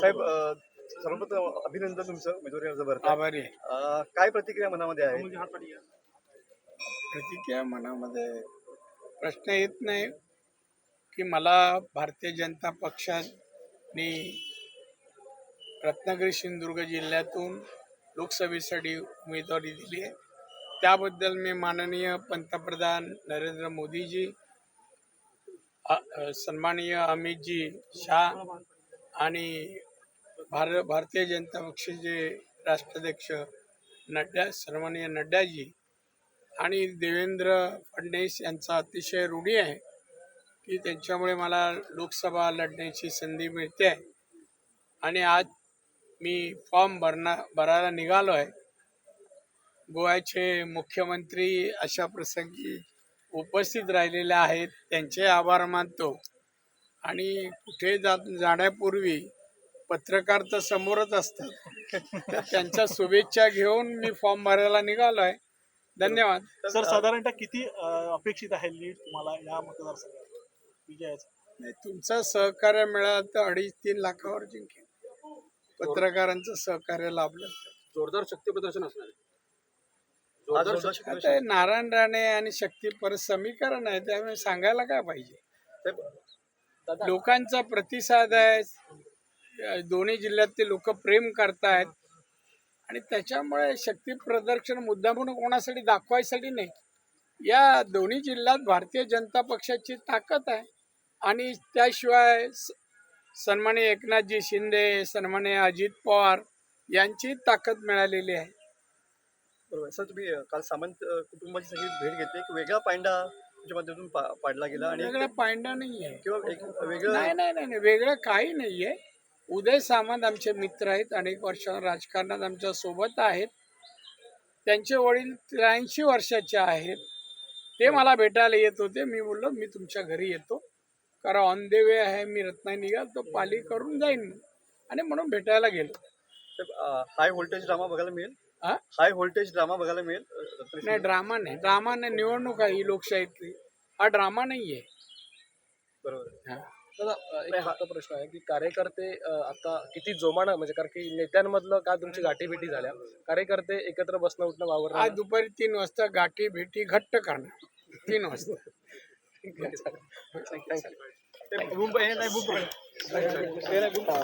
साहेब सर्वप्रथम अभिनंदन तुमचं उमेदवारी अर्ज भरता आभारी काय प्रतिक्रिया मनामध्ये आहे? प्रतिक्रिया मनामध्ये प्रश्न येत नाही की मला भारतीय जनता पक्षाने रत्नागिरी सिंधुदुर्ग जिल्ह्यातून लोकसभेसाठी उमेदवारी दिली आहे. त्याबद्दल मी माननीय पंतप्रधान नरेंद्र मोदीजी सन्माननीय अमितजी शाह आणि भार भारतीय जनता पक्षाचे राष्ट्राध्यक्ष नड्डा सन्माननीय नड्डाजी आणि देवेंद्र फडणवीस यांचा अतिशय रूढी आहे की त्यांच्यामुळे मला लोकसभा लढण्याची संधी मिळते आहे. आणि आज मी फॉर्म भरणा भरायला निघालो आहे. गोव्याचे मुख्यमंत्री अशा प्रसंगी उपस्थित राहिलेले आहेत. त्यांचे आभार मानतो. आणि कुठे जा जाण्यापूर्वी पत्रकार तर समोरच असतात. तर त्यांच्या शुभेच्छा घेऊन मी फॉर्म भरायला निघालो आहे धन्यवाद. सर साधारणतः किती अपेक्षित आहे लीड तुम्हाला या मतदारसंघात? विजयाचं. तुमचं सहकार्य मिळालं तर अडीच तीन लाखावर जिंकेल पत्रकारांचं सहकार्य लाभलं. जोरदार शक्ती प्रदर्शन असणार आहे. आज जोरदार जोरदार शक्ती शिकवण- आता नारायण राणे आणि शक्ती परत समीकरण आहे त्यामुळे सांगायला काय पाहिजे? लोकांचा प्रतिसाद आहे दोन्ही जिल्ह्यातले लोक प्रेम करतायत. आणि त्याच्यामुळे शक्ती प्रदर्शन मुद्दा म्हणून कोणासाठी दाखवायसाठी नाही. या दोन्ही जिल्ह्यात भारतीय जनता पक्षाची ताकद आहे. आणि त्याशिवाय स- सन्माननीय एकनाथजी शिंदे सन्माननीय अजित पवार यांची ताकद मिळालेली आहे. बरोबर सर तुम्ही काल सामंत कुटुंबाची सगळी भेट घेतली. एक वेगळा पांडा तुमच्या माध्यमातून पा- पाडला गेला आणि वेगळा पांडा नाही आहे किंवा एक वेगळं नाही नाही नाही नाही, वेगळं काही नाहीये. उदय सामंत आमचे मित्र आहेत. अनेक वर्ष राजकारणात आमच्यासोबत आहेत. त्यांचे वडील त्र्याऐंशी वर्षाचे आहेत. ते मला भेटायला येत होते. मी बोललो मी तुमच्या घरी येतो. कारण ऑन द वे आहे. मी रत्नागिरी निघाल तो पाली करून जाईन. आणि म्हणून भेटायला गेलो. हाय व्होल्टेज ड्रामा बघायला मिळेल? हा? हाय व्होल्टेज ड्रामा बघायला मिळेल? नाही ड्रामा नाही. ड्रामा नाही निवडणूक आहे ही लोकशाहीतली. हा ड्रामा नाही आहे. बरोबर हा. दादा अ, एक फक्त प्रश्न आहे की कार्यकर्ते अ, आता किती जोमानं म्हणजे कारण की नेत्यांमधलं काय तुमची गाठीभेटी झाल्या? कार्यकर्ते एकत्र बसणं उठणं वावर आज दुपारी तीन वाजता गाठी भेटी घट्ट करणार. तीन वाजता. ते मुंबई हे नाही